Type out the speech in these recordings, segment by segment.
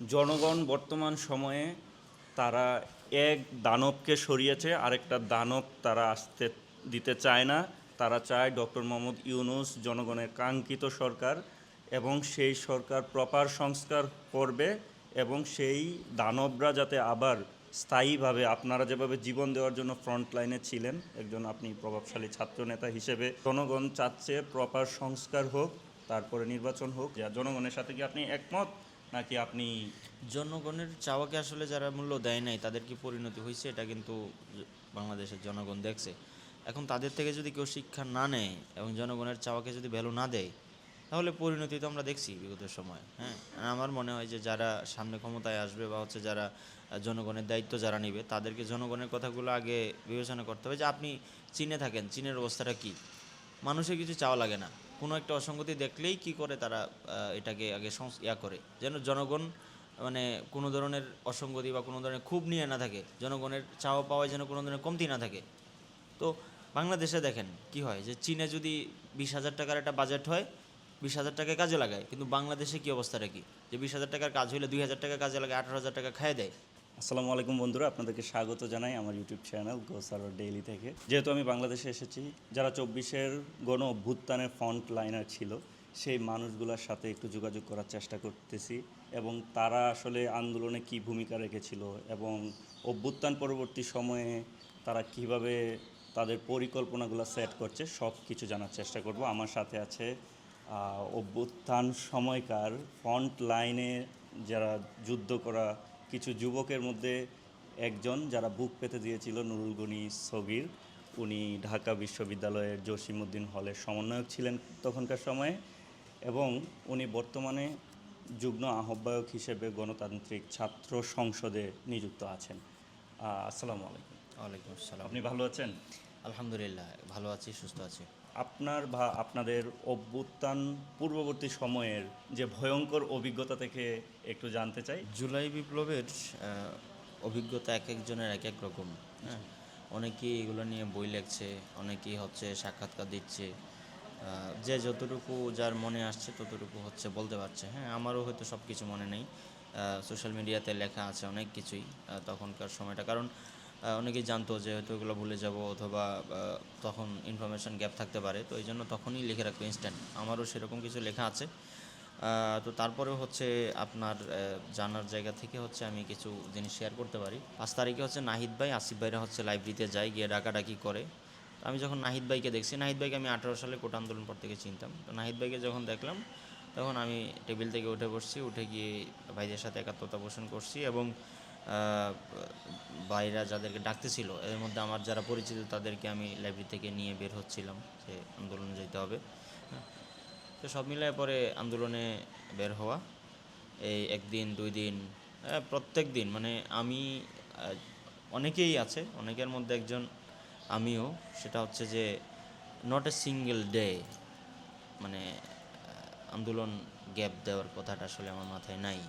জনগণ বর্তমান সময়ে তারা এক দানবকে সরিয়েছে, আরেকটা দানব তারা আসতে দিতে চায় না। তারা চায় ডক্টর মোহাম্মদ ইউনুস জনগণের কাঙ্ক্ষিত সরকার এবং সেই সরকার প্রপার সংস্কার করবে এবং সেই দানবরা যাতে আবার স্থায়ীভাবে আপনারা যেভাবে জীবন দেওয়ার জন্য ফ্রন্ট লাইনে ছিলেন, একজন আপনি প্রভাবশালী ছাত্রনেতা হিসেবে জনগণ চাচ্ছে প্রপার সংস্কার হোক, তারপরে নির্বাচন হোক। যা জনগণের সাথে কি আপনি একমত? নাকি আপনি জনগণের চাওয়াকে আসলে যারা মূল্য দেয় নাই, তাদের কি পরিণতি হয়েছে? এটা কিন্তু বাংলাদেশের জনগণ দেখছে। এখন তাদের থেকে যদি কেউ শিক্ষা না নেয় এবং জনগণের চাওয়াকে যদি ভ্যালু না দেয়, তাহলে পরিণতি তো আমরা দেখছি বিগত সময় হ্যাঁ? আমার মনে হয় যে যারা সামনে ক্ষমতায় আসবে বা হচ্ছে যারা জনগণের দায়িত্ব যারা নেবে, তাদেরকে জনগণের কথাগুলো আগে বিবেচনা করতে হবে যে আপনি চীনে থাকেন, চীনের অবস্থাটা কী? মানুষের কিছু চাওয়া লাগে না। কোনো একটা অসঙ্গতি দেখলেই কি করে তারা এটাকে আগে ইয়া করে। যেন জনগণ মানে কোনো ধরনের অসঙ্গতি বা কোনো ধরনের খুব নিয়ে না থাকে। জনগণের চাওয়া পাওয়ায় যেন কোনো ধরনের কমতি না থাকে। তো বাংলাদেশে দেখেন কি হয় যে, চীনে যদি বিশ হাজার টাকার একটা বাজেট হয়, বিশ হাজার টাকা কাজে লাগায়। কিন্তু বাংলাদেশে কি অবস্থাটা কি? যে বিশ হাজার টাকার কাজ হলে দুই হাজার টাকা কাজে লাগে আঠারো হাজার টাকা খায় দেয়। আসসালামু আলাইকুম বন্ধুরা, আপনাদেরকে স্বাগত জানাই আমার YouTube channel go server daily থেকে। যেহেতু আমি বাংলাদেশে এসেছি, যারা চব্বিশের গণ অভ্যুত্থানের ফ্রন্ট লাইনার ছিল, সেই মানুষগুলোর সাথে একটু যোগাযোগ করার চেষ্টা করতেছি এবং তারা আসলে আন্দোলনে কি ভূমিকা রেখেছিল এবং অভ্যুত্থান পরবর্তী সময়ে তারা কীভাবে তাদের পরিকল্পনাগুলো সেট করছে সব কিছু জানার চেষ্টা করব। আমার সাথে আছে অভ্যুত্থান সময়কার ফ্রন্ট লাইনে যারা যুদ্ধ করা কিছু যুবকের মধ্যে একজন যারা বুক পেতে দিয়েছিল নুরুল গনি সগির উনি ঢাকা বিশ্ববিদ্যালয়ের জসিমউদ্দিন হলের সমন্বয়ক ছিলেন তখনকার সময়ে এবং উনি বর্তমানে যুগ্ম আহ্বায়ক হিসেবে গণতান্ত্রিক ছাত্র সংসদে নিযুক্ত আছেন। আসসালামু আলাইকুম। ওয়ালাইকুম আসসালাম। আপনি ভালো আছেন? আলহামদুলিল্লাহ ভালো আছি সুস্থ আছি। আপনার বা আপনাদের অভ্যুত্থান পূর্ববর্তী সময়ের যে ভয়ঙ্কর অভিজ্ঞতা থেকে একটু জানতে চাই। জুলাই বিপ্লবের অভিজ্ঞতা এক একজনের এক এক রকম। হ্যাঁ। অনেকেই এগুলো নিয়ে বই লেখছে অনেকেই হচ্ছে সাক্ষাৎকার দিচ্ছে। যে যতটুকু যার মনে আসছে ততটুকু হচ্ছে বলতে পারছে। হ্যাঁ আমারও হয়তো সব কিছু মনে নেই। সোশ্যাল মিডিয়াতে লেখা আছে অনেক কিছুই তখনকার সময়টা। কারণ অনেকেই জানতো যে হয়তো এগুলো ভুলে যাব অথবা তখন ইনফরমেশন গ্যাপ থাকতে পারে। তো এই জন্য তখনই লিখে রাখব ইনস্ট্যান্ট আমারও সেরকম কিছু লেখা আছে। তো তারপরেও হচ্ছে আপনার জানার জায়গা থেকে হচ্ছে আমি কিছু জিনিস শেয়ার করতে পারি। পাঁচ তারিখে হচ্ছে নাহিদ ভাই, আসিফ ভাইরা হচ্ছে লাইব্রেরিতে যায়, গিয়ে ডাকাডাকি করে। তো আমি যখন নাহিদ ভাইকে দেখছি, নাহিদ ভাইকে আমি আঠারো সালে কোটা আন্দোলন পর থেকে চিনতাম। তো নাহিদ ভাইকে যখন দেখলাম, তখন আমি টেবিল থেকে উঠে বসছি, উঠে গিয়ে ভাইদের সাথে একাত্মতা পোষণ করছি এবং ভাইরা যাদেরকে ডাকতেছিল, এর মধ্যে আমার যারা পরিচিত তাদেরকে আমি লাইব্রেরি থেকে নিয়ে বের হচ্ছিলাম, যে আন্দোলনে যেতে হবে হ্যাঁ। তো সব মিলায় পরে আন্দোলনে বের হওয়া, এই একদিন, দুই দিন প্রত্যেক দিন মানে আমি অনেকেই আছে, অনেকের মধ্যে একজন আমিও, সেটা হচ্ছে যে নট এ সিঙ্গেল ডে মানে আন্দোলন গ্যাপ দেওয়ার কথাটা আসলে আমার মাথায় নাই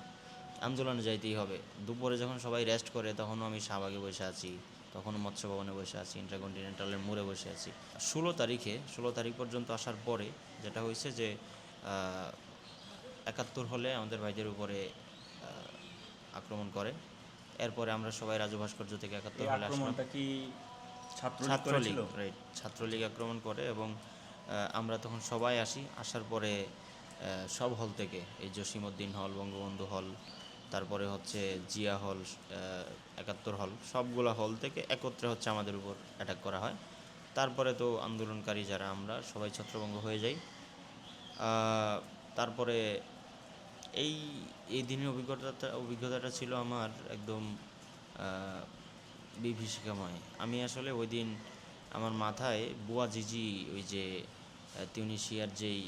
আন্দোলনে যাইতেই হবে। দুপুরে যখন সবাই রেস্ট করে তখনও আমি শাহবাগে বসে আছি তখনও মৎস্য ভবনে বসে আছি ইন্টারকন্টিনেন্টালের মোড়ে বসে আছি। ষোলো তারিখে ষোলো তারিখ পর্যন্ত আসার পরে যেটা হয়েছে যে একাত্তর হলে আমাদের ভাইদের উপরে আক্রমণ করে। এরপরে আমরা সবাই রাজু ভাস্কর্য থেকে একাত্তর হলে কি ছাত্রলীগ রাইট ছাত্রলীগ আক্রমণ করে এবং আমরা তখন সবাই আসি। আসার পরে সব হল থেকে এই জসিমউদ্দিন হল বঙ্গবন্ধু হল তারপরে হচ্ছে জিয়া হল একাত্তর হল, সবগুলো হল থেকে একত্রে হচ্ছে আমাদের উপর অ্যাটাক করা হয়। তারপরে তো আন্দোলনকারী যারা আমরা, সবাই ছত্রভঙ্গ হয়ে যাই। তারপরে এই এই দিনের অভিজ্ঞতাটা অভিজ্ঞতাটা ছিল আমার একদম বিভীষিকাময়। আমি আসলে ওই দিন আমার মাথায় বুয়া জিজি, ওই যে তিউনিশিয়ার যেই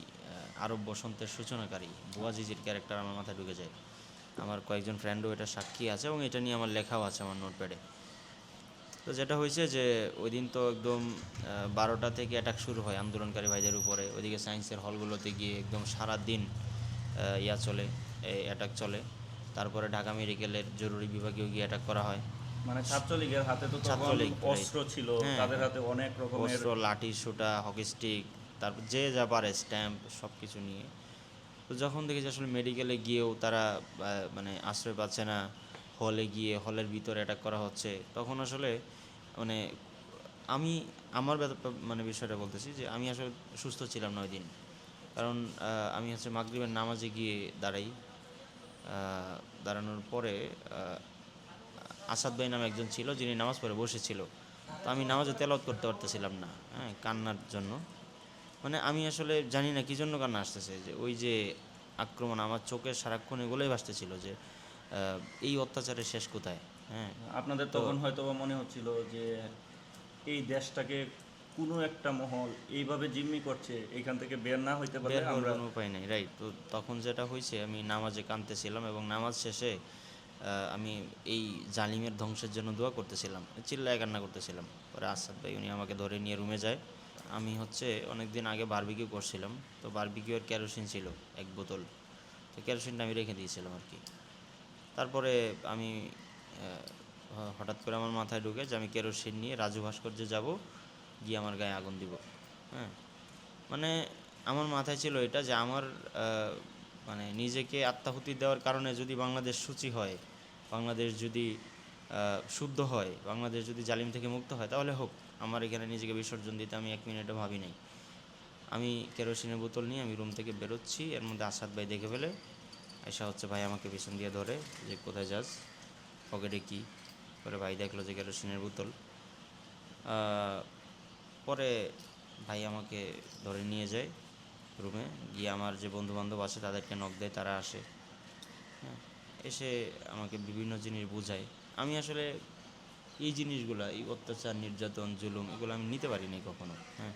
আরব বসন্তের সূচনাকারী, বুয়া জিজির ক্যারেক্টার আমার মাথায় ঢুকে যায়। আমার কয়েকজন ফ্রেন্ডও এটা সাক্ষী আছে এবং এটা নিয়ে আমার লেখাও আছে আমার নোটপ্যাডে তো যেটা হয়েছে যে ওই দিন তো একদম বারোটা থেকে অ্যাটাক শুরু হয় আন্দোলনকারী ভাইদের উপরে। ওইদিকে সায়েন্সের হলগুলোতে গিয়ে একদম সারা দিন ইয়া চলে অ্যাটাক চলে। তারপরে ঢাকা মেডিকেলের জরুরি বিভাগেও গিয়ে অ্যাটাক করা হয়। মানে ছাত্রলীগের হাতে তো ছাত্রলীগ, অস্ত্র ছিল হ্যাঁ, তাদের হাতে অনেক রকমের অস্ত্র লাঠি সুটা হকি স্টিক তারপর যে যা পারে স্ট্যাম্প সব কিছু নিয়ে। তো যখন দেখি যে আসলে মেডিকেলে গিয়েও তারা মানে আশ্রয় পাচ্ছে না হলে গিয়ে হলের ভিতরে অ্যাটাক করা হচ্ছে, তখন আসলে মানে আমি, আমার মানে বিষয়টা বলতেছি যে আমি আসলে সুস্থ ছিলাম না ওই দিন। কারণ আমি হচ্ছে মাগরিবের নামাজে গিয়ে দাঁড়াই। দাঁড়ানোর পরে আসাদ ভাই নামে একজন ছিল যিনি নামাজ পড়ে বসেছিল। তো আমি নামাজে তেলাওয়াত করতে পারতেছিলাম না হ্যাঁ কান্নার জন্য। মানে আমি আসলে জানি না কি জন্য কান্না আসতেছে যে ওই যে আক্রমণ আমার চোখের সারাক্ষণ এগুলোই ভাসতেছিল যে এই অত্যাচারের শেষ কোথায়? হ্যাঁ। আপনাদের তখন হয়তো মনে হচ্ছিল যে এই দেশটাকে কোনো একটা মহল এইভাবে জিম্মি করছে এইখান থেকে বের না হইতে আমরা কোনো উপায় নেই রাইট তো তখন যেটা হয়েছে আমি নামাজে কাঁদতেছিলাম এবং নামাজ শেষে আমি এই জালিমের ধ্বংসের জন্য দোয়া করতেছিলাম চিল্লায় কান্না করতেছিলাম। পরে আসাদ ভাই উনি আমাকে ধরে নিয়ে রুমে যায়। আমি হচ্ছে অনেক দিন আগে বারবিকিউ করছিলাম। তো বারবিকিউর কেরোসিন ছিল, এক বোতল। তো কেরোসিনটা আমি রেখে দিয়েছিলাম আর কি। তারপরে আমি হঠাৎ করে আমার মাথায় ঢুকে যে আমি কেরোসিন নিয়ে রাজু ভাস্কর্যে যাব, গিয়ে আমার গায়ে আগুন দিব। হ্যাঁ? মানে আমার মাথায় ছিল এটা যে আমার মানে নিজেকে আত্মাহুতি দেওয়ার কারণে যদি বাংলাদেশ সূচি হয়, বাংলাদেশ যদি শুদ্ধ হয়, বাংলাদেশ যদি জালিম থেকে মুক্ত হয়, তাহলে হোক। আমার এখানে নিজেকে বিসর্জন দিতে আমি এক মিনিটও ভাবি নাই। আমি কেরোসিনের বোতল নিয়ে আমি রুম থেকে বেরোচ্ছি, এর মধ্যে আসাদ ভাই দেখে ফেলে এসা হচ্ছে ভাই আমাকে পিছন দিয়ে ধরে, যে কোথায় যাস, পকেটে কি? পরে ভাই দেখল যে কেরোসিনের বোতল। পরে ভাই আমাকে ধরে নিয়ে যায় রুমে, গিয়ে আমার যে বন্ধু বান্ধব আছে তাদেরকে নখ দেয়, তারা আসে। হ্যাঁ এসে আমাকে বিভিন্ন জিনিস বোঝায়। আমি আসলে এই জিনিসগুলো, এই অত্যাচার, নির্যাতন, জুলুম, এগুলো আমি নিতে পারিনি কখনো হ্যাঁ।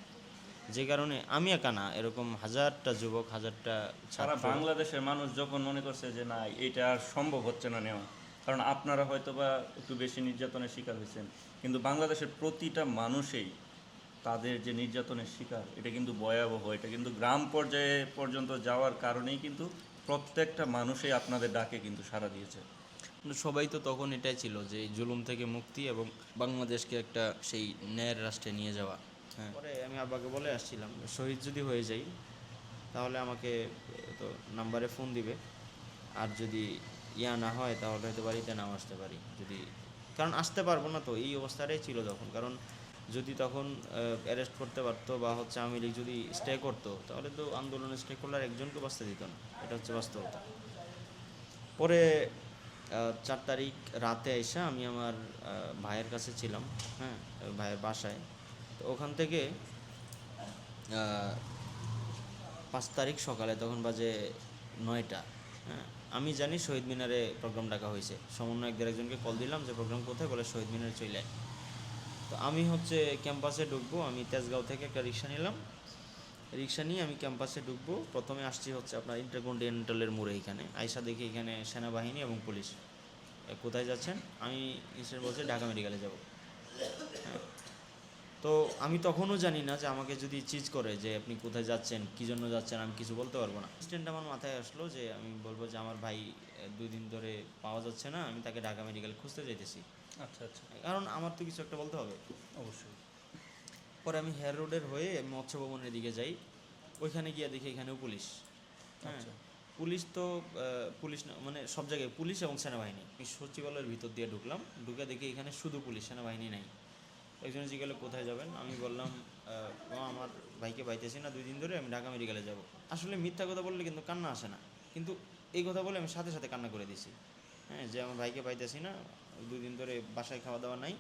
যে কারণে আমি একা না, এরকম হাজারটা যুবক, হাজারটা সারা বাংলাদেশের মানুষ যখন মনে করছে যে, না, এটা আর সম্ভব হচ্ছে না নেওয়া। কারণ আপনারা হয়তো বা একটু বেশি নির্যাতনের শিকার হয়েছেন। কিন্তু বাংলাদেশের প্রতিটা মানুষেই তাদের যে নির্যাতনের শিকার, এটা কিন্তু ভয়াবহ, এটা কিন্তু গ্রাম পর্যায়ে পর্যন্ত যাওয়ার কারণেই কিন্তু প্রত্যেকটা মানুষই আপনাদের ডাকে কিন্তু সাড়া দিয়েছে। সবাই তো তখন এটাই ছিল যে জুলুম থেকে মুক্তি এবং বাংলাদেশকে একটা সেই ন্যায়ের রাষ্ট্রে নিয়ে যাওয়া। হ্যাঁ। পরে আমি আব্বাকে বলে আসছিলাম, শহীদ যদি হয়ে যাই, তাহলে আমাকে তো নাম্বারে ফোন দিবে। আর যদি ইয়া না হয়, তাহলে হয়তো বাড়িতে নাও আসতে পারি। যদি কারণ আসতে পারব না তো, এই অবস্থাটাই ছিল তখন। কারণ যদি তখন অ্যারেস্ট করতে পারতো বা হচ্ছে আওয়ামী লীগ যদি স্টে করতো, তাহলে তো আন্দোলনে স্টে করলে আর একজনকে বাঁচতে দিত না। এটা হচ্ছে বাস্তবতা। পরে চার তারিখ রাতে এসে আমি আমার ভাইয়ের কাছে ছিলাম হ্যাঁ ভাইয়ের বাসায়। তো ওখান থেকে পাঁচ তারিখ সকালে তখন বাজে নয়টা হ্যাঁ। আমি জানি শহীদ মিনারে প্রোগ্রাম ডাকা হয়েছে। সমন্বয়কদের একজনকে কল দিলাম যে, প্রোগ্রাম কোথায়? বলে, শহীদ মিনারে চলে। তো আমি হচ্ছে ক্যাম্পাসে ঢুকবো, আমি তেজগাঁও থেকে একটা রিক্সা নিলাম। রিক্সা নিয়ে আমি ক্যাম্পাসে ঢুকবো। প্রথমে আসছি হচ্ছে আপনার ইন্টারকন্টিনেন্টালের মোড়ে এখানে। আইসা দেখি এখানে সেনাবাহিনী এবং পুলিশ। কোথায় যাচ্ছেন? আমি ইনস্ট্যান্ট বলছে ঢাকা মেডিকেলে যাব। হ্যাঁ। তো আমি তখনও জানি না যে আমাকে যদি চিজ করে যে আপনি কোথায় যাচ্ছেন কী জন্য যাচ্ছেন আমি কিছু বলতে পারব না। ইনস্ট্যান্ট আমার মাথায় আসলো যে আমি বলব যে আমার ভাই দুই দিন ধরে পাওয়া যাচ্ছে না আমি তাকে ঢাকা মেডিকেল খুঁজতে যাইতেছি। আচ্ছা আচ্ছা। কারণ আমার তো কিছু একটা বলতে হবে। অবশ্যই। পরে আমি হেয়ার রোডের হয়ে আমি মৎস্য ভবনের দিকে যাই। ওইখানে গিয়ে দেখি এখানেও পুলিশ। হ্যাঁ আচ্ছা। পুলিশ তো পুলিশ মানে সব জায়গায় পুলিশ এবং সেনাবাহিনী। আমি সচিবালয়ের ভিতর দিয়ে ঢুকলাম। ঢুকে দেখি এখানে শুধু পুলিশ সেনাবাহিনী নাই। একজনে জিজ্ঞাসা কোথায় যাবেন? আমি বললাম "ও, আমার ভাইকে পাইতেছি না দুই দিন ধরে আমি ঢাকা মেডিকেলে যাব। আসলে মিথ্যা কথা বললে কিন্তু কান্না আসে না। কিন্তু এই কথা বলে আমি সাথে সাথে কান্না করে দিছি হ্যাঁ যে আমার ভাইকে পাইতেছি না দুই দিন ধরে বাসায় খাওয়া দাওয়া নাই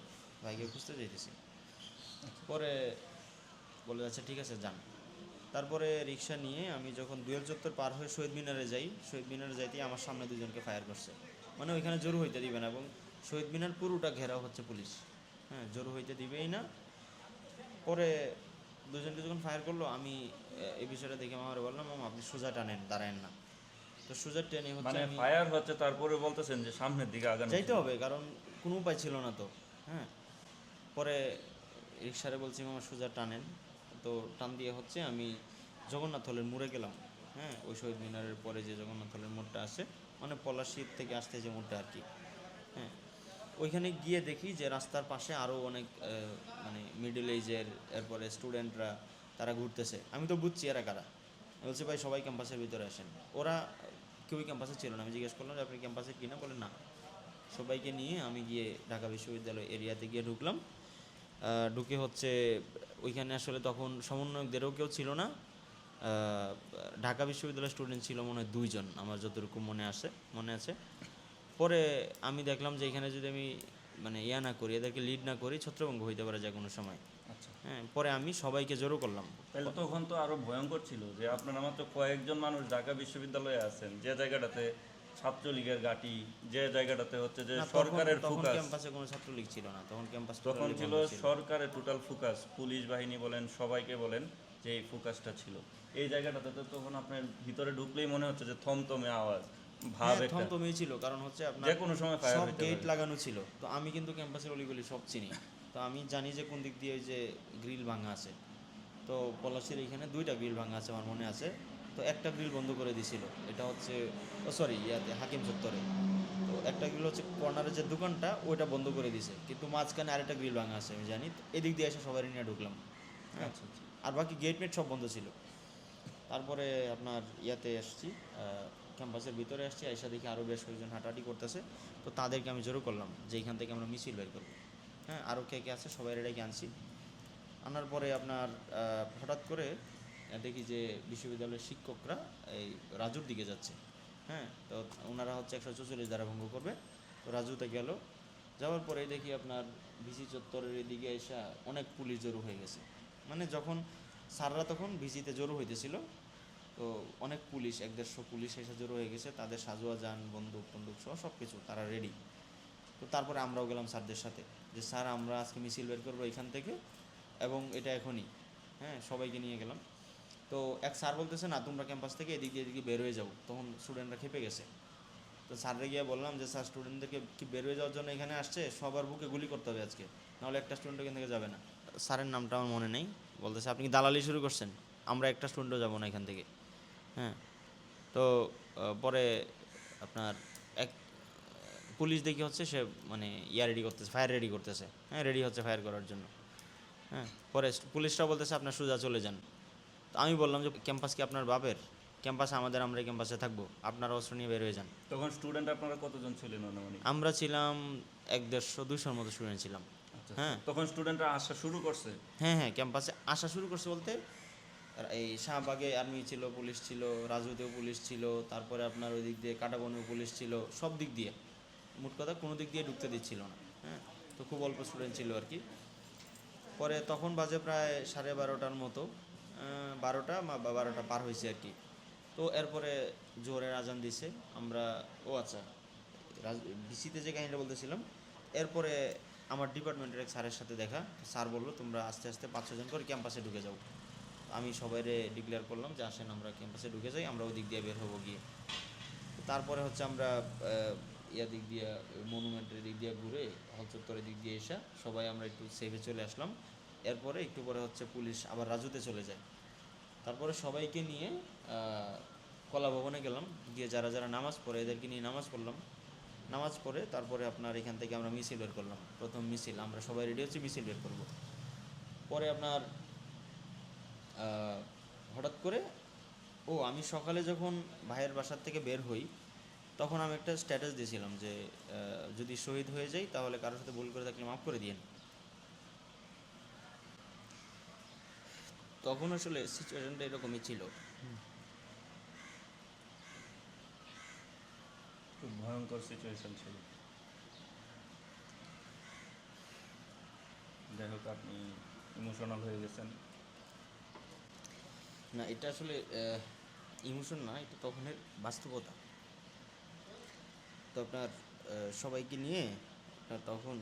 ভাইকে খুঁজতে যাইতেছি। পরে বলে আচ্ছা ঠিক আছে যান। তারপরে রিক্সা নিয়ে আমি যখন দুয়ের চত্বর পার হয়ে শহীদ মিনারে যাই শহীদ মিনারে যাইতেই আমার সামনে দুজনকে ফায়ার করছে। মানে ওইখানে জোর হইতে দিবে না এবং শহীদ মিনার পুরোটা ঘেরাও হচ্ছে পুলিশ। হ্যাঁ জোর হইতে দিবেই না। পরে দুজনকে যখন ফায়ার করল আমি এই বিষয়টা দেখে আমার বললাম মামা আপনি সোজা টানেন দাঁড়ায়েন না। তো সোজা টেনে হচ্ছে মানে ফায়ার হচ্ছে তারপরে বলতেছেন যে সামনের দিকে আগানো যাইতে হবে কারণ কোনো উপায় ছিল না তো। হ্যাঁ পরে রিক্সারে বলছি, মামা, সোজা টানেন। তো টান দিয়ে হচ্ছে আমি জগন্নাথ হলের মোড়ে গেলাম হ্যাঁ? ওই শহীদ মিনারের পরে যে জগন্নাথ হলের মোড়টা আছে মানে পলাশির থেকে আসতে যে মোড়টা আর কি হ্যাঁ? ওইখানে গিয়ে দেখি যে রাস্তার পাশে আরও অনেক মানে মিডল এজের এরপরে স্টুডেন্টরা তারা ঘুরতেছে। আমি তো বুঝছি এরা কারা। বলছি, ভাই, সবাই ক্যাম্পাসের ভিতরে আসেন। ওরা কেউই ক্যাম্পাসে ছিল না। আমি জিজ্ঞেস করলাম যে, আপনি ক্যাম্পাসে কিনা বলে, না। সবাইকে নিয়ে আমি গিয়ে ঢাকা বিশ্ববিদ্যালয় এরিয়াতে গিয়ে ঢুকলাম। ঢুকে হচ্ছে ওইখানে আসলে তখন সমন্বয়কদেরও কেউ ছিল না। ঢাকা বিশ্ববিদ্যালয়ের স্টুডেন্ট ছিল মনে হয় দুইজন আমার যতটুকু মনে আছে মনে আছে। পরে আমি দেখলাম যে এখানে যদি আমি মানে ইয়া না করি এদেরকে লিড না করি ছত্রভঙ্গ হইতে পারে যে কোনো সময়। আচ্ছা। হ্যাঁ পরে আমি সবাইকে জড়ো করলাম। তাহলে তখন তো আরও ভয়ঙ্কর ছিল যে আপনারা মাত্র কয়েকজন মানুষ ঢাকা বিশ্ববিদ্যালয়ে আছেন যে জায়গাটাতে ছাত্রলীগের ঘাঁটি যে জায়গাটাতে হচ্ছে যে সরকারের ফোকাস ক্যাম্পাসে কোনো ছাত্রলীগ ছিল না তখন ক্যাম্পাস তখন ছিল সরকারের টোটাল ফোকাস পুলিশ বাহিনী বলেন সবাইকে বলেন যে এই ফোকাসটা ছিল। এই জায়গাটাতে তো তখন আপনার ভিতরে ঢুকলেই মনে হচ্ছে যে থমথমে আওয়াজ ভাব হ্যাঁ, থমথমেই ছিল কারণ হচ্ছে আপনার যে কোনো সময় ফায়ার সব গেট লাগানো ছিল। তো আমি কিন্তু ক্যাম্পাসের অলিগলি সব চিনি। তো আমি জানি যে কোন দিক দিয়ে ওই যে গ্রিল ভাঙা আছে। তো পলাশির এখানে দুইটা গ্রিল ভাঙা আছে আমার মনে আছে। তো একটা গ্রিল বন্ধ করে দিছিল। এটা হচ্ছে ও সরি ইয়াতে হাকিম চত্বরে। তো একটা গ্রিল হচ্ছে কর্নারের যে দোকানটা ওইটা বন্ধ করে দিছে। কিন্তু মাঝখানে আরেকটা গ্রিল ভাঙা আছে আমি জানি। এদিক দিয়ে এসে সবাই নিয়ে ঢুকলাম। হ্যাঁ? আচ্ছা আচ্ছা। আর বাকি গেট মেট সব বন্ধ ছিল। তারপরে আপনার ইয়াতে আসছি ক্যাম্পাসের ভিতরে আসছি এসে দেখি আরও বেশ কয়েকজন হাঁটাহাঁটি করতেছে। তো তাদেরকে আমি জোরো করলাম যে এখান থেকে আমরা মিছিল বের করব। হ্যাঁ? আরও কে কে আছে সবাই রেডাকে আনছি। আনার পরে আপনার হঠাৎ করে দেখি যে বিশ্ববিদ্যালয়ের শিক্ষকরা এই রাজুর দিকে যাচ্ছে। হ্যাঁ তো ওনারা হচ্ছে একশো চৌচল্লিশ দ্বারা ভঙ্গ করবে। তো রাজুতে গেল। যাওয়ার পরে দেখি আপনার ভিসি চত্বরের এদিকে এসে অনেক পুলিশ জড়ো হয়ে গেছে। মানে যখন স্যাররা তখন ভিসিতে জড়ো হইতেছিল, তো অনেক পুলিশ, এক দেড়শো পুলিশ এসে জড়ো হয়ে গেছে। তাদের সাজোয়া যান, বন্দুক বন্দুক সহ সব কিছু তারা রেডি তো তারপরে আমরাও গেলাম স্যারদের সাথে যে, স্যার, আমরা আজকে মিছিল বের করব এখান থেকে এবং এটা এখনই। হ্যাঁ সবাইকে নিয়ে গেলাম। তো এক স্যার বলতেছে, না, তোমরা ক্যাম্পাস থেকে এদিক দিয়ে এদিকে বের হয়ে যাও। তখন স্টুডেন্টরা খেপে গেছে। তো স্যাররে গিয়ে বললাম যে, স্যার স্টুডেন্টদেরকে কি বের হয়ে যাওয়ার জন্য এখানে আসছে? সবার বুকে গুলি করতে হবে আজকে, নাহলে একটা স্টুডেন্ট এখান থেকে যাবে না। স্যারের নামটা আমার মনে নেই। বলতেছে, আপনি দালালি শুরু করছেন? আমরা একটা স্টুডেন্টও যাব না এখান থেকে। হ্যাঁ। তো পরে আপনার এক, পুলিশ দেখি হচ্ছে সে মানে ইয়া রেডি করতেছে ফায়ার রেডি করতেছে। হ্যাঁ রেডি হচ্ছে ফায়ার করার জন্য। হ্যাঁ পরে পুলিশরা বলতেছে, আপনার সোজা চলে যান। তো আমি বললাম যে ক্যাম্পাস কি আপনার বাপের? ক্যাম্পাসে আমাদের আমরা এই ক্যাম্পাসে থাকব। আপনারা অস্ত্র নিয়ে বের হয়ে যান। তখন স্টুডেন্ট আপনারা কতজন ছিলেন আমরা ছিলাম এক দেড়শো দুইশোর মতো স্টুডেন্ট ছিলাম। আচ্ছা, হ্যাঁ। তখন স্টুডেন্টরা আসা শুরু করছে? হ্যাঁ হ্যাঁ ক্যাম্পাসে আসা শুরু করছে বলতে এই শাহবাগে আর্মি ছিল পুলিশ ছিল রাজুতেও পুলিশ ছিল তারপরে আপনার ওই দিক দিয়ে কাটাবনেও পুলিশ ছিল সব দিক দিয়ে। মোট কথা কোনো দিক দিয়ে ঢুকতে দিচ্ছিল না হ্যাঁ। তো খুব অল্প স্টুডেন্ট ছিল আর কি। পরে তখন বাজে প্রায় সাড়ে বারোটার মতো বারোটা বা বারোটা পার হয়েছে আর কি। তো এরপরে জোরের আজান দিছে, আমরা, ও আচ্ছা বিসিতে যে কাহিনীটা বলতেছিলাম, এরপরে আমার ডিপার্টমেন্টের এক স্যারের সাথে দেখা, স্যার বলল, তোমরা আস্তে আস্তে পাঁচ ছজন করে ক্যাম্পাসে ঢুকে যাও। আমি সবাইরে ডিক্লেয়ার করলাম যে, আসেন, আমরা ক্যাম্পাসে ঢুকে যাই, আমরা ওই দিক দিয়ে বের হব গিয়ে। তারপরে হচ্ছে আমরা ইয়া দিক দিয়ে মনুমেন্টের দিক দিয়ে ঘুরে হল চত্বরের দিক দিয়ে এসে সবাই আমরা একটু সেভে চলে আসলাম। এরপরে একটু পরে হচ্ছে পুলিশ আবার রাজুতে চলে যায়। তারপরে সবাইকে নিয়ে কলা ভবনে গেলাম। গিয়ে যারা যারা নামাজ পড়ে, এদেরকে নিয়ে নামাজ পড়লাম। নামাজ পড়ে তারপরে আপনার এখান থেকে আমরা মিছিল বের করলাম। প্রথম মিছিল, আমরা সবাই রেডি হচ্ছে মিছিল বের করব। পরে আপনার হঠাৎ করে, ও, আমি সকালে যখন ভাইয়ের বাসার থেকে বের হই, তখন আমি একটা স্ট্যাটাস দিয়েছিলাম যে যদি শহীদ হয়ে যাই তাহলে কারোর সাথে ভুল করে থাকলে মাফ করে দিয়েন। তখন আসলে সিচুয়েশনটা এরকমই ছিল। খুব ভয়ঙ্কর সিচুয়েশন ছিল। যাই হোক আপনি ইমোশনাল হয়ে গেছেন। না এটা আসলে ইমোশন না এটা তখনের বাস্তবতা। তো আপনার সবাইকে নিয়ে তখন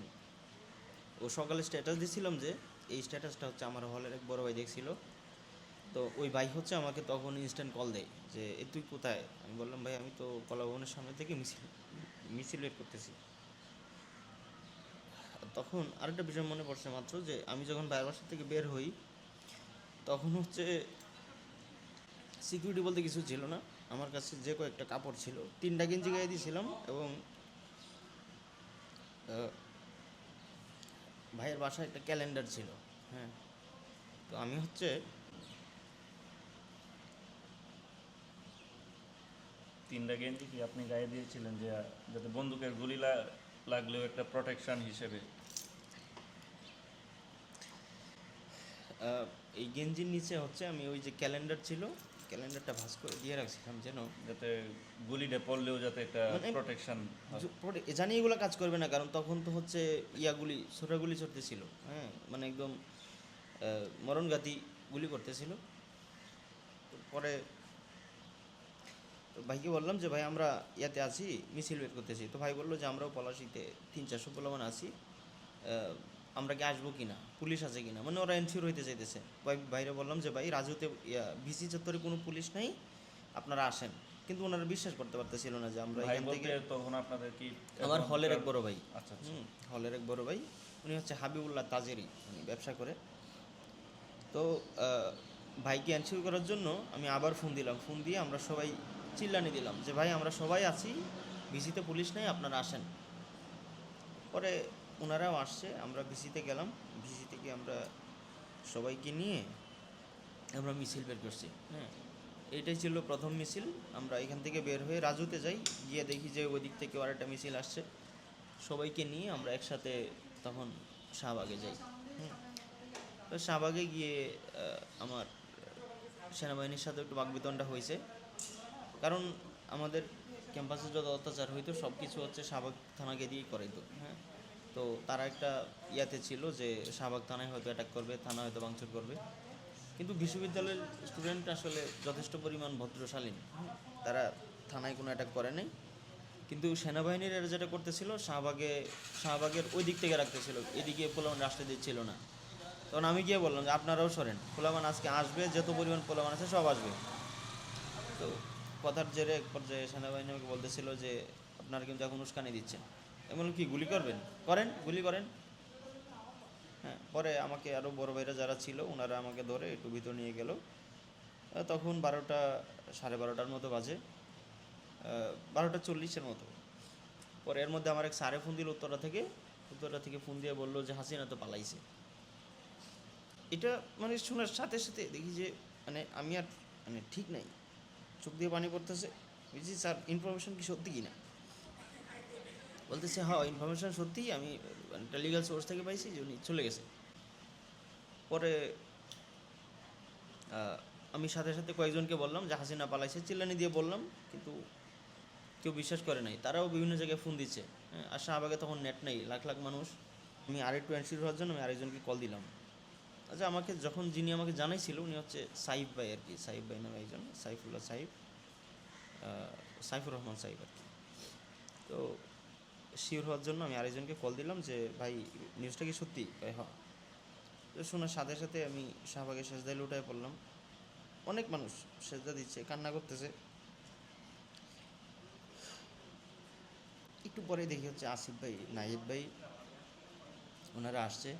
ও সকালে স্ট্যাটাস দিছিলাম যে এই স্ট্যাটাসটা হচ্ছে আমার হলের এক বড় ভাই দেখছিল। তো ওই ভাই হচ্ছে আমাকে তখন ইনস্ট্যান্ট কল দেয় যে, এ তুই কোথায়? আমি বললাম, ভাই, আমি তো কলা ভবনের সামনে থেকে মিছিল মিছিল বের করতেছি। তখন আরেকটা বিষয় মনে পড়ছে মাত্র যে, আমি যখন বাইরের বাসা থেকে বের হই, তখন হচ্ছে সিকিউরিটি বলতে কিছু ছিল না। আমার কাছে যে কয়েকটা কাপড় ছিল, তিনটা গেঞ্জি গায়ে দিয়েছিলাম এবং ভাইয়ের বাসায় একটা ক্যালেন্ডার ছিল। হ্যাঁ। তো আমি হচ্ছে তিনটা গেঞ্জি কি আপনি গায়ে দিয়েছিলেন যে যাতে বন্দুকের গুলি লাগলেও একটা প্রোটেকশন হিসেবে? এই গেঞ্জির নিচে হচ্ছে আমি ওই যে ক্যালেন্ডার ছিল ক্যালেন্ডারটা ভাঁজ করে দিয়ে রাখছিলাম যেন যাতে গুলিটা পড়লেও যাতে একটা মানে- প্রোটেকশন জানি এগুলো কাজ করবে না কারণ তখন তো হচ্ছে ইয়াগুলি ছোটাগুলি চড়তেছিল। হ্যাঁ মানে একদম মরণঘাতী গুলি করতেছিল। পরে তো ভাইকে বললাম যে ভাই আমরা ইয়াতে আছি মিছিল বের করতেছি। তো ভাই বলল যে আমরাও পলাশিতে তিন চারশো পোলামান আছি আমরা কি আসব কিনা? পুলিশ আছে কিনা? মানে ওরা এনসিওর হইতে চাইতেছে। ভাইরা বললাম যে ভাই রাজুতে ভিসি চত্বরে কোনো পুলিশ নেই আপনারা আসেন। কিন্তু ওনারা বিশ্বাস করতে পারতেছিল না যে আমরা এখান থেকে তখন আপনাদের কি আমার হলের এক বড় ভাই। আচ্ছা আচ্ছা। হলের এক বড় ভাই। উনি হচ্ছে হাবিবুল্লাহ তাজেরি উনি ব্যবসা করে। তো ভাইকে অ্যানসিওর করার জন্য আমি আবার ফোন দিলাম। ফোন দিয়ে আমরা সবাই চিল্লানি দিলাম যে ভাই আমরা সবাই আছি ভিসিতে পুলিশ নেই আপনারা আসেন। পরে ওনারাও আসছে, আমরা ভিসিতে গেলাম ভিসি থেকে আমরা সবাইকে নিয়ে আমরা মিছিল বের করছি। হ্যাঁ এটাই ছিল প্রথম মিছিল, আমরা এখান থেকে বের হয়ে রাজুতে যাই, গিয়ে দেখি যে ওই দিক থেকে আরেকটা মিছিল আসছে। সবাইকে নিয়ে আমরা একসাথে তখন শাহবাগে যাই। তো শাহবাগে গিয়ে আমার সেনাবাহিনীর সাথে একটু বাকবিতণ্ডা হয়েছে। কারণ আমাদের ক্যাম্পাসে যত অত্যাচার হইতো সব কিছু হচ্ছে শাহবাগ থানাকে দিয়েই করাইতো। হ্যাঁ তো তারা একটা ইয়াতে ছিল যে শাহবাগ থানায় হয়তো অ্যাটাক করবে, থানা হয়তো ভাঙচুর করবে। কিন্তু বিশ্ববিদ্যালয়ের স্টুডেন্ট আসলে যথেষ্ট পরিমাণ ভদ্রশালীন। তারা থানায় কোনো অ্যাটাক করে নাই। কিন্তু সেনাবাহিনীর এরা যেটা করতেছিল, শাহবাগে, শাহবাগের ওই দিক থেকে রাখতেছিল। এদিকে পোলামান রাষ্ট্রে দিচ্ছিল না। তখন আমি গিয়ে বললাম যে, আপনারাও সরেন। পোলামান আজকে আসবে, যত পরিমাণ পোলামান আছে সব আসবে। তো কথার জেরে এক পর্যায়ে সেনাবাহিনী আমাকে বলতেছিল যে, আপনারা কিন্তু এখন উস্কানি দিচ্ছেন। বললাম কি গুলি করবেন? করেন, গুলি করেন। হ্যাঁ পরে আমাকে আরও বড় ভাইরা যারা ছিল ওনারা আমাকে ধরে একটু ভিতর নিয়ে গেল। তখন বারোটা, সাড়ে বারোটার মতো বাজে। বারোটা চল্লিশের মতো। পরে এর মধ্যে আমার এক সারে ফোন দিল উত্তরা থেকে। উত্তরা থেকে ফোন দিয়ে বলল যে, হাসিনা তো পালাইছে। এটা মানে শোনার সাথে সাথে দেখি যে মানে আমি আর মানে ঠিক নাই। চোখ দিয়ে পানি পড়তেছে। বুঝছি স্যার ইনফরমেশন কি সত্যি কি না বলতেছে হ্যাঁ ইনফরমেশন সত্যি আমি একটা লিগাল সোর্স থেকে পাইছি যে উনি চলে গেছে। পরে আমি সাথে সাথে কয়েকজনকে বললাম যে হাসিনা পালাইছে। চিল্লানি দিয়ে বললাম কিন্তু কেউ বিশ্বাস করে নাই। তারাও বিভিন্ন জায়গায় ফোন দিচ্ছে। হ্যাঁ, আর শাহবাগে তখন নেট নেই লাখ লাখ মানুষ। আমি আরেকটু অ্যান্সির হওয়ার জন্য আমি আরেকজনকে কল দিলাম। আচ্ছা আমাকে যখন যিনি আমাকে জানাইছিল উনি হচ্ছে সাইফ ভাই আর কি সাইফ ভাই নামে একজন সাইফুল্লাহ সাইফ সাইফুর রহমান সাইফ আর কি। তো শিওর হওয়ার জন্য আমি আরেকজনকে কল দিলাম যে, ভাই নিউজটা কি সত্যি? ভাই হ্যাঁ তো শোনার সাথে সাথে আমি শাহবাগের সেজদায় লুটায় পড়লাম। অনেক মানুষ সেজদা দিচ্ছে, কান্না করতেছে। একটু পরে দেখি হচ্ছে আসিফ ভাই, নাহিদ ভাই, ওনারা আসছে।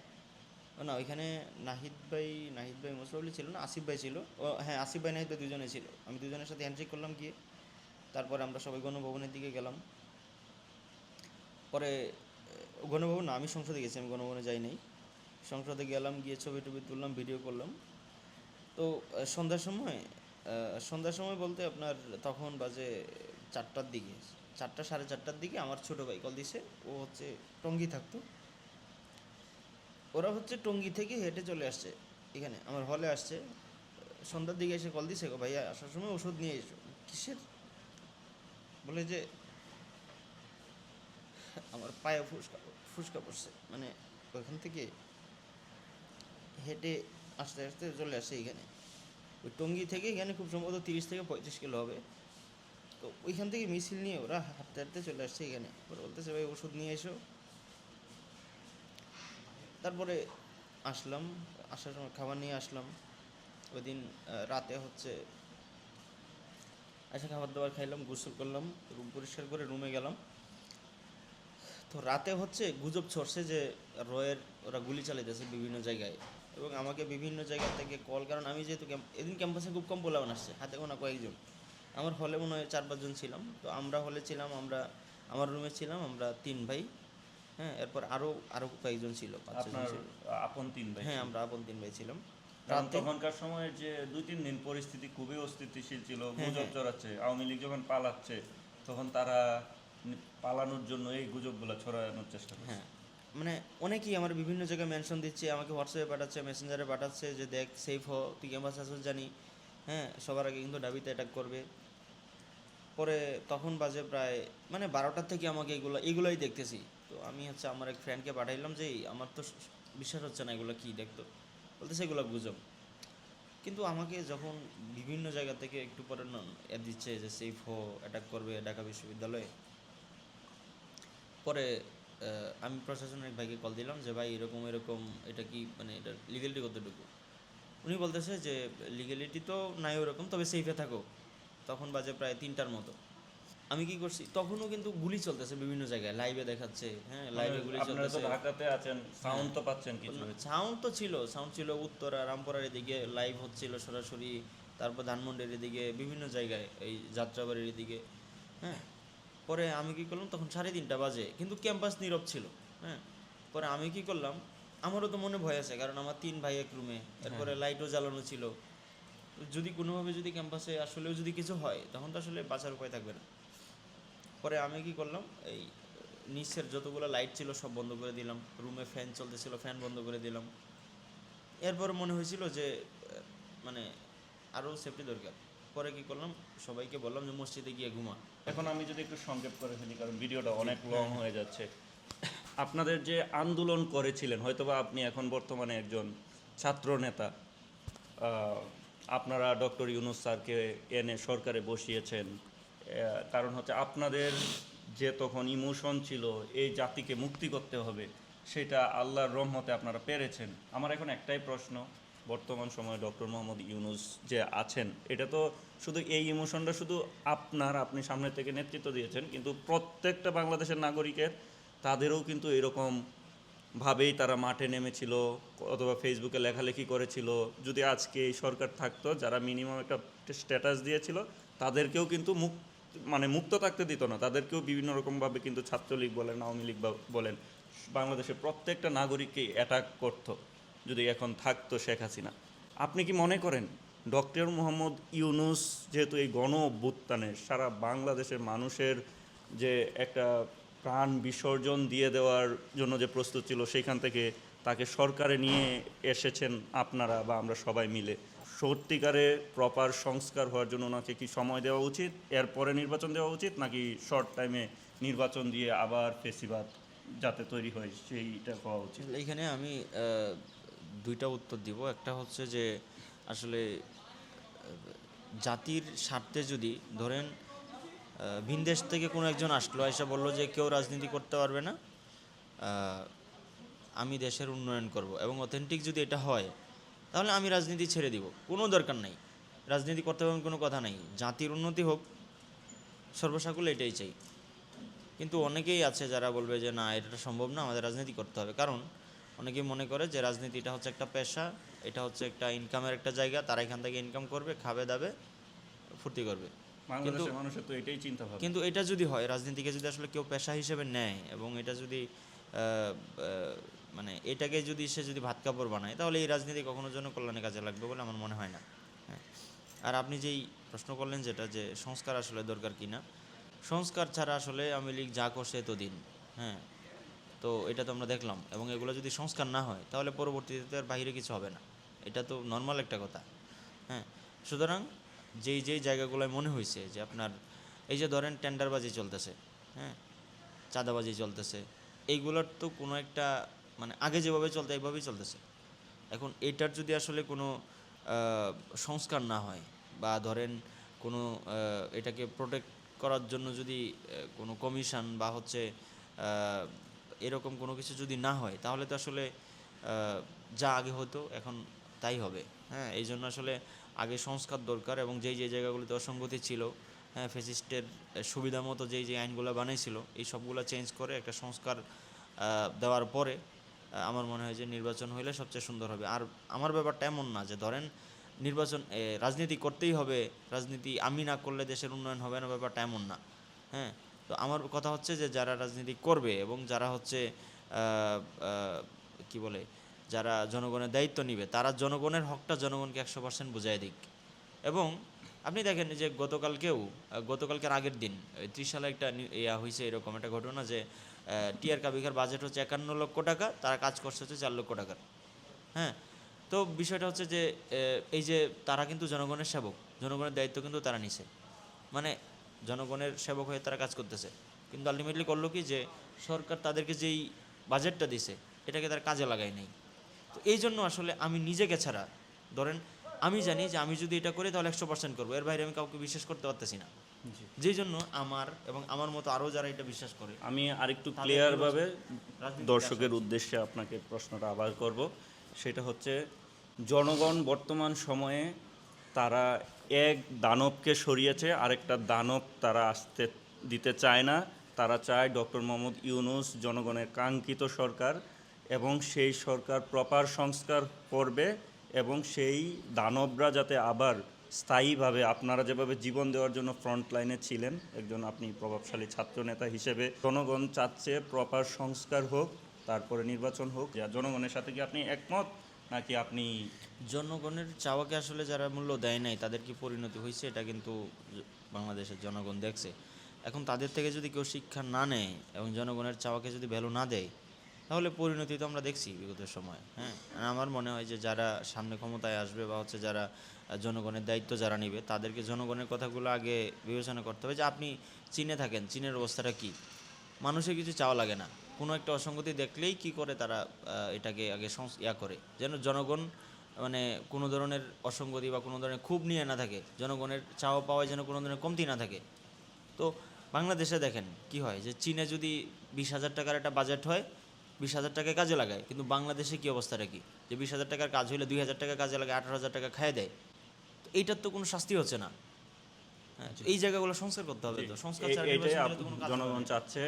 না, ওইখানে নাহিদ ভাই নাহিদ ভাই মোশরফলি ছিল না, আসিফ ভাই ছিল। ও হ্যাঁ আসিফ ভাই, নাহিদ ভাই দুজনে ছিল। আমি দুজনের সাথে হ্যান্ডশেক করলাম গিয়ে। তারপরে আমরা সবাই গণভবনের দিকে গেলাম। পরে গণভবন আমি সংসদে গেছি, আমি গণভবনে যাই নাই সংসদে গেলাম, গিয়ে ছবি টবি তুললাম, ভিডিও করলাম। তো সন্ধ্যার সময় সন্ধ্যার সময় বলতে আপনার তখন বাজে চারটার দিকে, চারটা সাড়ে চারটার দিকে আমার ছোটো ভাই কল দিছে, ও হচ্ছে টঙ্গি থাকতো। ওরা হচ্ছে টঙ্গি থেকে হেঁটে চলে আসছে, এখানে, আমার হলে আসছে। সন্ধ্যার দিকে এসে কল দিছে, ভাইয়া, আসার সময় ওষুধ নিয়ে এসো, কিসের? বলে যে আমার পায়ে ফুসকা ফুসকা পড়ছে। মানে ওইখান থেকে হেঁটে আস্তে আস্তে চলে আসছে এখানে ওই টঙ্গি থেকে এখানে খুব সম্ভবত তিরিশ থেকে পঁয়ত্রিশ কিলো হবে। তো ওইখান থেকে মিছিল নিয়ে ওরা হাঁটতে হাঁটতে চলে আসছে এখানে। ওরা বলতেছে, ভাই, ওষুধ নিয়ে এসো। তারপরে আসলাম, আসার সময় খাবার নিয়ে আসলাম। ওই দিন রাতে হচ্ছে এসে খাবার দাবার খাইলাম, গোসল করলাম, রুম পরিষ্কার করে রুমে গেলাম। তো রাতে হচ্ছে গুজব ছড়ছে যে রয়ের ওরা গুলি চালাইতেছে বিভিন্ন জায়গায়। এবং আমাকে বিভিন্ন জায়গা থেকে কল কারণ আমি যেহেতু এদিন ক্যাম্পাসে খুব কম পোলাবান আসছে হাতে গোনা কয়েকজন। আমার হলে মনে হয় চার পাঁচজন ছিলাম। তো আমরা হলে ছিলাম আমরা আমার রুমে ছিলাম আমরা তিন ভাই হ্যাঁ এরপর আরও আরও কয়েকজন ছিল আপন তিন ভাই। হ্যাঁ আমরা আপন তিন ভাই ছিলাম। তখনকার সময় যে দুই তিন দিন পরিস্থিতি খুবই অস্থিতিশীল ছিল হ্যাঁ, গুজব হ্যাঁ। চড়াচ্ছে আওয়ামী লীগ যখন পালাচ্ছে তখন তারা পালানোর জন্য এই গুজবগুলো ছড়ানোর চেষ্টা করছে। হ্যাঁ মানে অনেকেই আমার বিভিন্ন জায়গায় মেনশন দিচ্ছে, আমাকে হোয়াটসঅ্যাপে পাঠাচ্ছে মেসেঞ্জারে পাঠাচ্ছে যে দেখ সেফ হ, তুই ক্যাম্পাস আসুস জানি। হ্যাঁ সবার আগে কিন্তু ডাবিতে অ্যাটাক করবে। পরে তখন বাজে প্রায় মানে বারোটার থেকে আমাকে এগুলো, এগুলোই দেখতেছি। তো আমি হচ্ছে আমার এক ফ্রেন্ডকে পাঠাইলাম যে আমার তো বিশ্বাস হচ্ছে না এগুলো কী দেখতো? বলতেছে, এগুলো গুজব। কিন্তু আমাকে যখন বিভিন্ন জায়গা থেকে একটু পরে দিচ্ছে যে সেফ হো অ্যাটাক করবে ঢাকা বিশ্ববিদ্যালয়ে। পরে আমি প্রশাসনের এক ভাইকে কল দিলাম যে ভাই এরকম এরকম এটা কি মানে এটা লিগেলিটি কতটুকু? উনি বলতেছে যে লিগ্যালিটি তো নাই ওরকম তবে সেফে থাকো। তখন বাজে প্রায় তিনটার মতো। আমি কি করছি তখনও কিন্তু গুলি চলতেছে বিভিন্ন জায়গায় লাইভে দেখাচ্ছে হ্যাঁ লাইভে গুলি চলতেছে। ঢাকাতে আছেন সাউন্ড তো পাচ্ছেন কিছু। সাউন্ড তো ছিল সাউন্ড ছিল উত্তরা রামপুরার এদিকে লাইভ হচ্ছিল সরাসরি তারপর ধানমন্ডির এদিকে বিভিন্ন জায়গায় এই যাত্রাবাড়ির এদিকে হ্যাঁ। পরে আমি কি করলাম? তখন সাড়ে তিনটা বাজে কিন্তু ক্যাম্পাস নীরব ছিল হ্যাঁ? পরে আমি কি করলাম? আমারও তো মনে ভয় আছে কারণ আমার তিন ভাই এক রুমে এরপরে লাইটও জ্বালানো ছিল। যদি কোনোভাবে যদি ক্যাম্পাসে আসলেও যদি কিছু হয় তখন তো আসলে বাঁচার উপায় থাকবে না। পরে আমি কি করলাম? এই নিচের যতগুলো লাইট ছিল সব বন্ধ করে দিলাম। রুমে ফ্যান চলতেছিল ফ্যান বন্ধ করে দিলাম। এরপর মনে হয়েছিল যে মানে আরও সেফটি দরকার। পরে কি করলাম? সবাইকে বললাম যে মসজিদে গিয়ে ঘুমা। এখন আমি যদি একটু সংক্ষেপ করে ফেলি, কারণ ভিডিওটা অনেক লং হয়ে যাচ্ছে। আপনাদের যে আন্দোলন করেছিলেন, হয়তোবা আপনি এখন বর্তমানে একজন ছাত্র নেতা আপনারা ডক্টর ইউনুস স্যারকে এনে সরকারে বসিয়েছেন কারণ হচ্ছে আপনাদের যে তখন ইমোশন ছিল, এই জাতিকে মুক্তি করতে হবে, সেটা আল্লাহর রহমতে আপনারা পেরেছেন। আমার এখন একটাই প্রশ্ন বর্তমান সময়ে ডক্টর মোহাম্মদ ইউনুস যে আছেন, এটা তো শুধু এই ইমোশনটা শুধু আপনার, আপনি সামনে থেকে নেতৃত্ব দিয়েছেন, কিন্তু প্রত্যেকটা বাংলাদেশের নাগরিকের তাদেরও কিন্তু এরকম ভাবেই তারা মাঠে নেমেছিল অথবা ফেসবুকে লেখালেখি করেছিল। যদি আজকে এই সরকার থাকতো, যারা মিনিমাম একটা স্ট্যাটাস দিয়েছিল, তাদেরকেও কিন্তু মুক মানে মুক্ত থাকতে দিত না। তাদেরকেও বিভিন্ন রকমভাবে কিন্তু ছাত্রলীগ বলেন, আওয়ামী লীগ বলেন, বাংলাদেশের প্রত্যেকটা নাগরিককেই অ্যাটাক করতো। যদি এখন থাকতো শেখ হাসিনা। আপনি কি মনে করেন ডক্টর মোহাম্মদ ইউনুস যেহেতু এই গণ অভ্যুত্থানে সারা বাংলাদেশের মানুষের যে একটা প্রাণ বিসর্জন দিয়ে দেওয়ার জন্য যে প্রস্তুত ছিল সেখান থেকে তাকে সরকারে নিয়ে এসেছেন আপনারা বা আমরা সবাই মিলে। সত্যিকারে প্রপার সংস্কার হওয়ার জন্য ওনাকে কি সময় দেওয়া উচিত? এরপরে নির্বাচন দেওয়া উচিত নাকি শর্ট টাইমে নির্বাচন দিয়ে আবার ফেসিবাদ যাতে তৈরি হয় সেইটা হওয়া উচিত? এখানে আমি দুইটা উত্তর দিব। একটা হচ্ছে যে, আসলে, জাতির স্বার্থে যদি, ধরেন ভিনদেশ থেকে কোনো একজন আসলো, এসে বলল যে কেউ রাজনীতি করতে পারবে না আমি দেশের উন্নয়ন করব এবং অথেন্টিক যদি এটা হয়, তাহলে আমি রাজনীতি ছেড়ে দিব। কোনো দরকার নাই। রাজনীতি করতে এমন কোনো কথা নাই। জাতির উন্নতি হোক সর্বসাকুল এটাই চাই। কিন্তু অনেকেই আছে যারা বলবে যে, না, এটা সম্ভব না, আমাদের রাজনীতি করতে হবে। কারণ অনেকেই মনে করে যে রাজনীতিটা হচ্ছে একটা পেশা এটা হচ্ছে একটা ইনকামের একটা জায়গা তারা এখান থেকে ইনকাম করবে খাবে দাবে ফুর্তি করবে। বাংলাদেশের মানুষের তো এটাই চিন্তা ভাবনা কিন্তু এটা যদি হয় রাজনীতিকে যদি আসলে কেউ পেশা হিসেবে নেয় এবং এটা যদি মানে এটাকে যদি সে যদি ভাত কাপড় বানায় তাহলে এই রাজনীতি কখনো জন্য কল্যাণে কাজে লাগবে বলে আমার মনে হয় না। হ্যাঁ। আর আপনি যেই প্রশ্ন করলেন যেটা যে সংস্কার আসলে দরকার কি না সংস্কার ছাড়া আসলে আমি লীগ যা করছে এতদিন হ্যাঁ তো এটা তো আমরা দেখলাম এবং এগুলো যদি সংস্কার না হয়, তাহলে পরবর্তীতে আর বাইরে কিছু হবে না। এটা তো নর্মাল একটা কথা। হ্যাঁ সুতরাং যেই যেই জায়গাগুলোয় মনে হয়েছে যে আপনার, এই যে ধরেন টেন্ডারবাজি চলতেছে হ্যাঁ চাঁদাবাজি চলতেছে, এইগুলোর তো কোনো একটা মানে আগে যেভাবে চলতে, এইভাবেই চলতেছে। এখন এটার যদি আসলে কোনো সংস্কার না হয় বা ধরেন কোনো এটাকে প্রোটেক্ট করার জন্য যদি কোনো কমিশন বা হচ্ছে এরকম কোনো কিছু যদি না হয়, তাহলে তো আসলে যা আগে হতো এখন তাই হবে। হ্যাঁ এই জন্য আসলে আগে সংস্কার দরকার এবং যেই যেই জায়গাগুলিতে অসঙ্গতি ছিল হ্যাঁ ফেসিস্টের সুবিধা মতো যেই যে আইনগুলো বানাইছিল, এই সবগুলো চেঞ্জ করে একটা সংস্কার দেওয়ার পরে আমার মনে হয় যে নির্বাচন হইলে সবচেয়ে সুন্দর হবে। আর আমার ব্যাপারটা এমন না যে ধরেন নির্বাচন রাজনীতি করতেই হবে, রাজনীতি আমি না করলে দেশের উন্নয়ন হবে না, ব্যাপারটা এমন না। হ্যাঁ তো আমার কথা হচ্ছে যে যারা রাজনীতি করবে এবং যারা হচ্ছে কি বলে, যারা জনগণের দায়িত্ব নিবে, তারা জনগণের হকটা জনগণকে একশো পার্সেন্ট বুঝাই দিক। এবং আপনি দেখেন যে গতকালকেও গতকালকের আগের দিন ত্রিশ সালে একটা ইয়া হয়েছে এরকম একটা ঘটনা যে টিআর কাবিকার বাজেট হচ্ছে একান্ন লক্ষ টাকা, তারা কাজ করছে হচ্ছে চার লক্ষ টাকার। হ্যাঁ? তো বিষয়টা হচ্ছে যে এই যে তারা কিন্তু জনগণের সেবক, জনগণের দায়িত্ব কিন্তু তারা নিছে। মানে জনগণের সেবক হয়ে তারা কাজ করতেছে। কিন্তু আলটিমেটলি করল কি যে সরকার তাদেরকে যেই বাজেটটা দিছে এটাকে তার কাজে লাগায় নাই। তো এই জন্য আসলে আমি নিজেকে ছাড়া ধরেন আমি জানি যে আমি যদি এটা করি তাহলে একশো পার্সেন্ট করব এর বাইরে আমি কাউকে বিশ্বাস করতে পারতেছি না। যেই জন্য আমার এবং আমার মতো আরও যারা এটা বিশ্বাস করে আমি আরেকটু ক্লিয়ারভাবে দর্শকের উদ্দেশ্যে আপনাকে প্রশ্নটা আবার করব। সেটা হচ্ছে জনগণ বর্তমান সময়ে তারা এক দানবকে সরিয়েছে, আরেকটা দানব তারা আসতে দিতে চায় না। তারা চায় ডক্টর মোহাম্মদ ইউনুস জনগণের কাঙ্ক্ষিত সরকার এবং সেই সরকার প্রপার সংস্কার করবে এবং সেই দানবরা যাতে আবার স্থায়ীভাবে আপনারা যেভাবে জীবন দেওয়ার জন্য ফ্রন্ট লাইনে ছিলেন, একজন আপনি প্রভাবশালী ছাত্রনেতা হিসেবে জনগণ চাচ্ছে প্রপার সংস্কার হোক, তারপরে নির্বাচন হোক। যা জনগণের সাথে কি আপনি একমত? নাকি আপনি জনগণের চাওয়াকে আসলে যারা মূল্য দেয় নাই, তাদের কি পরিণতি হয়েছে? এটা কিন্তু বাংলাদেশের জনগণ দেখছে। এখন তাদের থেকে যদি কেউ শিক্ষা না নেয় এবং জনগণের চাওয়াকে যদি ভ্যালু না দেয়, তাহলে পরিণতি তো আমরা দেখছি বিগত সময় হ্যাঁ? আমার মনে হয় যে যারা সামনে ক্ষমতায় আসবে বা হচ্ছে যারা জনগণের দায়িত্ব যারা নেবে, তাদেরকে জনগণের কথাগুলো আগে বিবেচনা করতে হবে যে আপনি চীনে থাকেন, চীনের অবস্থাটা কী? মানুষের কিছু চাওয়া লাগে না। কোনো একটা অসঙ্গতি দেখলেই কি করে তারা এটাকে আগে ইয়া করে। যেন জনগণ মানে কোনো ধরনের অসঙ্গতি বা কোনো ধরনের ক্ষোভ নিয়ে না থাকে জনগণের চাওয়া পাওয়ায় যেন কোনো ধরনের কমতি না থাকে। তো বাংলাদেশে দেখেন কি হয় যে চীনে যদি বিশ হাজার টাকার একটা বাজেট হয় বিশ হাজার টাকা কাজে লাগায়। কিন্তু বাংলাদেশে কি অবস্থাটা কি? যে বিশ হাজার টাকার কাজ হলে দুই হাজার টাকা কাজে লাগে আঠারো হাজার টাকা খায় দেয়। তো এইটার তো কোনো শাস্তি হচ্ছে না। হ্যাঁ, এই জায়গাগুলো সংস্কার করতে হবে তো। সংস্কার। জনগণ চাচ্ছে